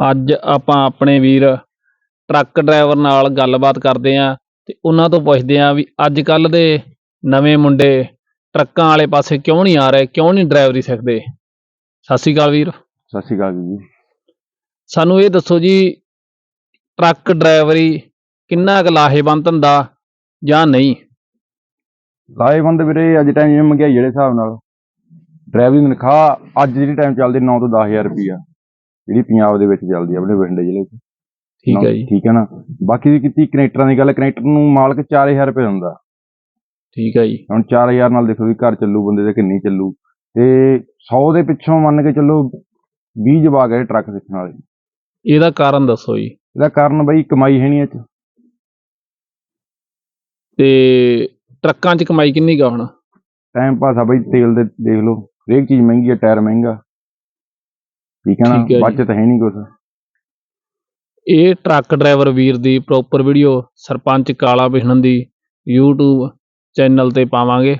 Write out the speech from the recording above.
ਅੱਜ ਆਪਾਂ ਆਪਣੇ ਵੀਰ ਟਰੱਕ ਡਰਾਈਵਰ ਨਾਲ ਗੱਲਬਾਤ ਕਰਦੇ ਆਂ ਤੇ ਉਹਨਾਂ ਤੋਂ ਪੁੱਛਦੇ ਆਂ ਵੀ ਅੱਜ ਕੱਲ ਦੇ ਨਵੇਂ ਮੁੰਡੇ ਟਰੱਕਾਂ ਵਾਲੇ ਪਾਸੇ ਕਿਉਂ ਨਹੀਂ ਆ ਰਹੇ ਕਿਉਂ ਨਹੀਂ ਡਰਾਈਵਰੀ ਸਿੱਖਦੇ? ਸਤਿ ਸ਼੍ਰੀ ਅਕਾਲ ਵੀਰ। ਸਤਿ ਸ਼੍ਰੀ ਅਕਾਲ ਜੀ। ਸਾਨੂੰ ਇਹ ਦੱਸੋ ਜੀ ਟਰੱਕ ਡਰਾਈਵਰੀ ਕਿੰਨਾ ਕੁ ਲਾਹੇਵੰਦ ਧੰਦਾ ਜਾਂ ਨਹੀਂ? ਲਾਹੇਵੰਦ ਵੀਰੇ ਅੱਜ ਟਾਈਮ ਜਿਵੇਂ ਮਹਿੰਗਾਈ ਜਿਹੜੇ ਹਿਸਾਬ ਨਾਲ। ਡਰਾਈਵਿੰਗ ਤਨਖਾਹ ਅੱਜ ਜਿਹੜੀ ਟਾਈਮ ਚੱਲਦੀ 9 ਤੋਂ 10000 ਰੁਪਈਆ। ਜਿਹੜੀ ਪੰਜਾਬ ਦੇ ਵਿੱਚ ਚੱਲਦੀ ਆ ਆਪਣੇ ਬਠਿੰਡੇ ਜ਼ਿਲ੍ਹੇ 'ਚ। ਠੀਕ ਹੈ ਜੀ। ਠੀਕ ਹੈ ਨਾ? ਬਾਕੀ ਦੀ ਕੀਤੀ ਕਨੈਕਟਰਾਂ ਦੀ ਗੱਲ ਕਨੈਕਟਰ ਨੂੰ ਮਾਲਕ 4000 ਰੁਪਏ ਦਿੰਦਾ। ਠੀਕ ਹੈ ਜੀ। ਹੁਣ 4000 ਨਾਲ ਦੇਖੋ ਵੀ ਘਰ ਚੱਲੂ ਬੰਦੇ ਦੇ ਕਿੰਨੀ ਚੱਲੂ। ਤੇ 100 ਦੇ ਪਿੱਛੋਂ ਮੰਨ ਕੇ ਚੱਲੋ 20 ਜਵਾਕ ਹੈ ਟਰੱਕ ਸਿੱਖਣ ਵਾਲੇ। ਇਹਦਾ ਕਾਰਨ ਦੱਸੋ ਜੀ। ਇਹਦਾ ਕਾਰਨ ਬਈ ਕਮਾਈ ਹੈ ਨਹੀਂ ਇਹ 'ਚ। ਤੇ ਟਰੱਕਾਂ 'ਚ ਕਮਾਈ ਕਿੰਨੀ ਗਾ ਹੁਣ? ਟਾਈਮ ਪਾਸ ਆ ਬਈ ਤੇਲ ਦੇ ਦੇਖ ਲਓ। ਹਰੇਕ ਚੀਜ਼ ਮਹਿੰਗੀ ਹੈ ਟਾਇਰ ਮਹਿੰਗਾ। ਠੀਕ ਹੈ ਠੀਕ ਹੈ ਜੀ। ਨਾ ਬਚਤ ਹੈ ਨਹੀਂ ਕੁਛ। ਇਹ ਟਰੱਕ ਡਰਾਈਵਰ ਵੀਰ ਦੀ ਪ੍ਰੋਪਰ ਵੀਡੀਓ ਸਰਪੰਚ ਕਾਲਾ ਬਿਸ਼ਨਨ ਦੀ YouTube ਚੈਨਲ ਤੇ ਪਾਵਾਂਗੇ।